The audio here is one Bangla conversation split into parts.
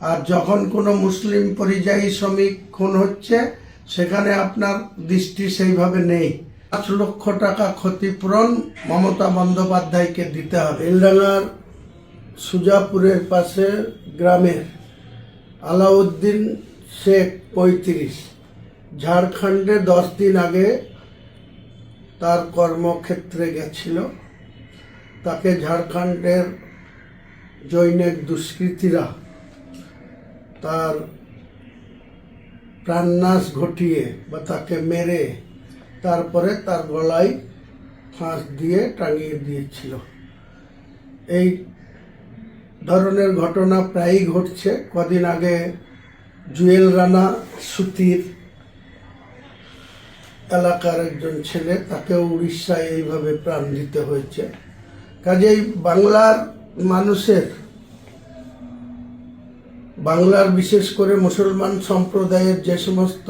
আর যখন কোনো মুসলিম পরিযায়ী শ্রমিক খুন হচ্ছে, সেখানে আপনার দৃষ্টি সেইভাবে নেই। পাঁচ লক্ষ টাকা ক্ষতিপূরণ মমতা বন্দ্যোপাধ্যায়কে দিতে হবে। বেলডাঙ্গার সুজাপুরের পাশে গ্রামের আলাউদ্দিন শেখ পঁয়ত্রিশ। ঝাড়খণ্ডে দশ দিন আগে তার কর্মক্ষেত্রে গেছিল। তাকে ঝাড়খণ্ডের জৈনিক দুষ্কৃতীরা তার প্রাণনাশ ঘটিয়ে বা তাকে মেরে তারপরে তার গলায় ফাঁস দিয়ে টাঙিয়ে দিয়েছিল। এই ধরনের ঘটনা প্রায়ই ঘটছে। কদিন আগে জুয়েল রানা সুতির এলাকার একজন ছেলে, তাকেও উড়িষ্যায় এইভাবে প্রাণ দিতে হয়েছে। কাজেই বাংলার মানুষের বাংলার বিশেষ করে মুসলমান সম্প্রদায়ের যে সমস্ত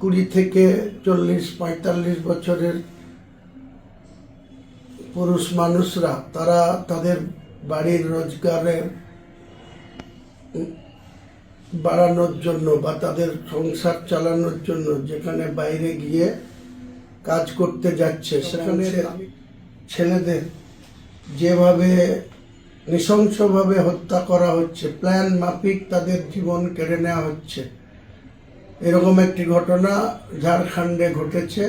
কুড়ি থেকে চল্লিশ পঁয়তাল্লিশ বছরের পুরুষ মানুষরা তারা তাদের বাড়ির রোজগারের বাড়ানোর জন্য বা তাদের সংসার চালানোর জন্য যেখানে বাইরে গিয়ে কাজ করতে যাচ্ছে সেখানে ছেলেদের যেভাবে নৃশংসভাবে হত্যা করা হচ্ছে, প্ল্যান মাফিক তাদের জীবন কেড়ে নেওয়া হচ্ছে। এরকম একটি ঘটনা ঝাড়খণ্ডে ঘটেছে।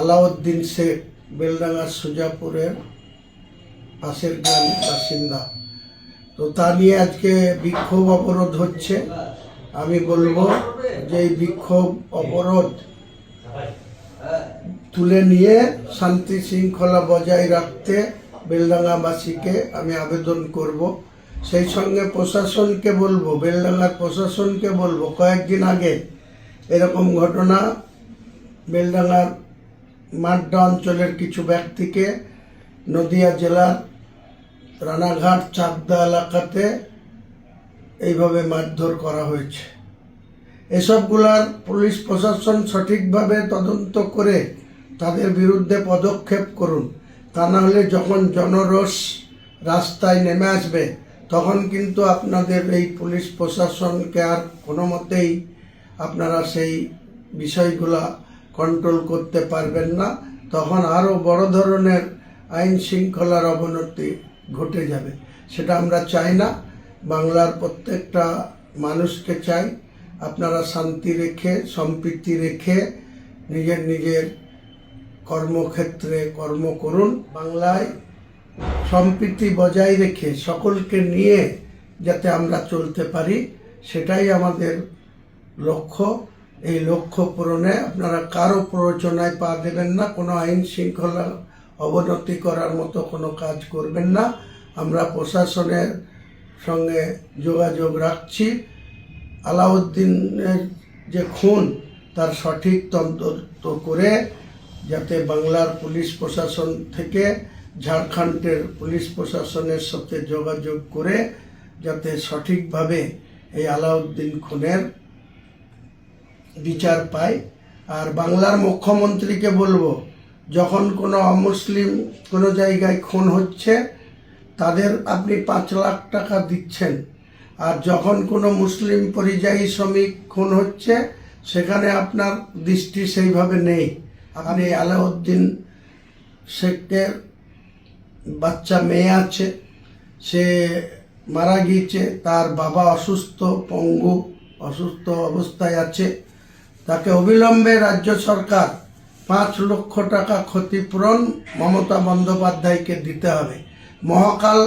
আলাউদ্দিন শেখ, বেলডাঙ্গার সুজাপুরের পাশের গ্রামের বাসিন্দা। তো তা নিয়ে আজকে বিক্ষোভ অবরোধ হচ্ছে। আমি বলব যে এই বিক্ষোভ অবরোধ তুলে নিয়ে শান্তি শৃঙ্খলা বজায় রাখতে বেলডাঙ্গাবাসীকে আমি আবেদন করব। সেই সঙ্গে প্রশাসনকে বলব, বেলডাঙ্গার প্রশাসনকে বলব, কয়েকদিন আগে এরকম ঘটনা বেলডাঙ্গার মাড্ডা অঞ্চলের কিছু ব্যক্তিকে নদিয়া জেলার রানাঘাট চাকদা এলাকাতে এইভাবে মারধর করা হয়েছে। এসবগুলার পুলিশ প্রশাসন সঠিকভাবে তদন্ত করে তাদের বিরুদ্ধে পদক্ষেপ করুন। তা না হলে যখন জনরোষ রাস্তায় নেমে আসবে, তখন কিন্তু আপনাদের এই পুলিশ প্রশাসনকে আর কোনো মতেই আপনারা সেই বিষয়গুলা কন্ট্রোল করতে পারবেন না। তখন আরও বড় ধরনের আইন শৃঙ্খলার অবনতি ঘটে যাবে। সেটা আমরা চাই না। বাংলার প্রত্যেকটা মানুষকে চাই আপনারা শান্তি রেখে, সম্প্রীতি রেখে নিজের নিজের কর্মক্ষেত্রে কর্ম করুন। বাংলায় সম্প্রীতি বজায় রেখে সকলকে নিয়ে যাতে আমরা চলতে পারি, সেটাই আমাদের লক্ষ্য। এই লক্ষ্য পূরণে আপনারা কারও প্ররোচনায় পা দেবেন না, কোনো আইন শৃঙ্খলা অবনতি করার মতো কোনো কাজ করবেন না। আমরা প্রশাসনের সঙ্গে যোগাযোগ রাখছি। আলাউদ্দিনের যে খুন, তার সঠিক তদন্ত করে যাতে বাংলার পুলিশ প্রশাসন থেকে ঝাড়খণ্ডের পুলিশ প্রশাসনের সাথে যোগাযোগ করে যাতে সঠিকভাবে এই আলাউদ্দিন খুনের বিচার পায়। আর বাংলার মুখ্যমন্ত্রীকে বলব, যখন কোনো অমুসলিম কোনো জায়গায় খুন হচ্ছে, তাদের আপনি পাঁচ লাখ টাকা দিচ্ছেন। আর যখন কোনো মুসলিম পরিযায়ী শ্রমিক খুন হচ্ছে, সেখানে আপনার দৃষ্টি সেইভাবে নেই। আপনি আলাউদ্দিন শেখের বাচ্চা মেয়ে আছে, সে মারা গিয়েছে, তার বাবা অসুস্থ, পঙ্গু অসুস্থ অবস্থায় আছে। তাকে অবিলম্বে রাজ্য সরকার পাঁচ লক্ষ টাকা ক্ষতিপূরণ মমতা বন্দ্যোপাধ্যায়কে দিতে হবে। মহাকাল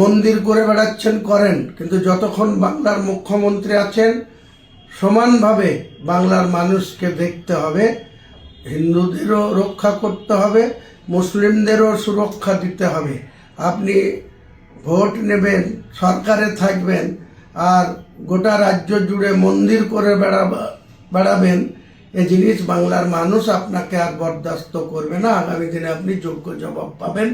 মন্দির করে বেড়াচ্ছেন করেন, কিন্তু যতক্ষণ বাংলার মুখ্যমন্ত্রী আছেন, সমানভাবে বাংলার মানুষকে দেখতে হবে। হিন্দুদেরও রক্ষা করতে হবে, মুসলিমদেরও সুরক্ষা দিতে হবে। আপনি ভোট নেবেন, সরকারে থাকবেন আর গোটা রাজ্য জুড়ে মন্দির করে বেড়া, বেড়াবেন, এ জিনিস বাংলার মানুষ আপনাকে আর বরদাস্ত করবে না। আগামী দিনে আপনি যোগ্য জবাব পাবেন।